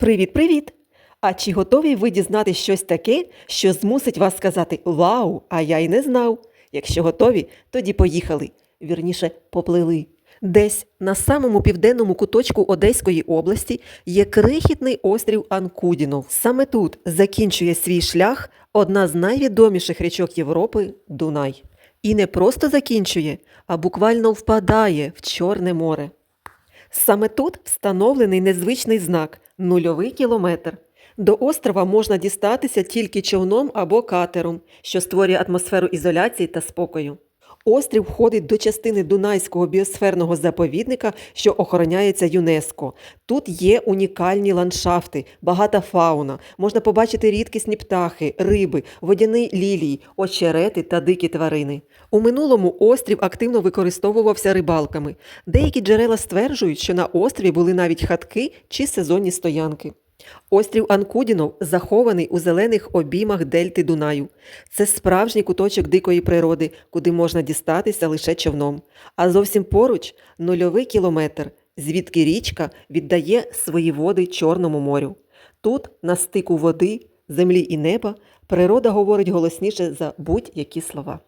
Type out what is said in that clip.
Привіт-привіт! А чи готові ви дізнати щось таке, що змусить вас сказати Вау, а я й не знав. Якщо готові, тоді поїхали. Вірніше, поплили. Десь на самому південному куточку Одеської області є крихітний острів Анкудінов. Саме тут закінчує свій шлях одна з найвідоміших річок Європи Дунай. І не просто закінчує, а буквально впадає в Чорне море. Саме тут встановлений незвичний знак нульовий кілометр. До острова можна дістатися тільки човном або катером, що створює атмосферу ізоляції та спокою. Острів входить до частини Дунайського біосферного заповідника, що охороняється ЮНЕСКО. Тут є унікальні ландшафти, багата фауна. Можна побачити рідкісні птахи, риби, водяні лілії, очерети та дикі тварини. У минулому острів активно використовувався рибалками. Деякі джерела стверджують, що на острові були навіть хатки чи сезонні стоянки. Острів Анкудінов захований у зелених обіймах дельти Дунаю. Це справжній куточок дикої природи, куди можна дістатися лише човном. А зовсім поруч нульовий кілометр, звідки річка віддає свої води Чорному морю. Тут, на стику води, землі і неба, природа говорить голосніше за будь-які слова.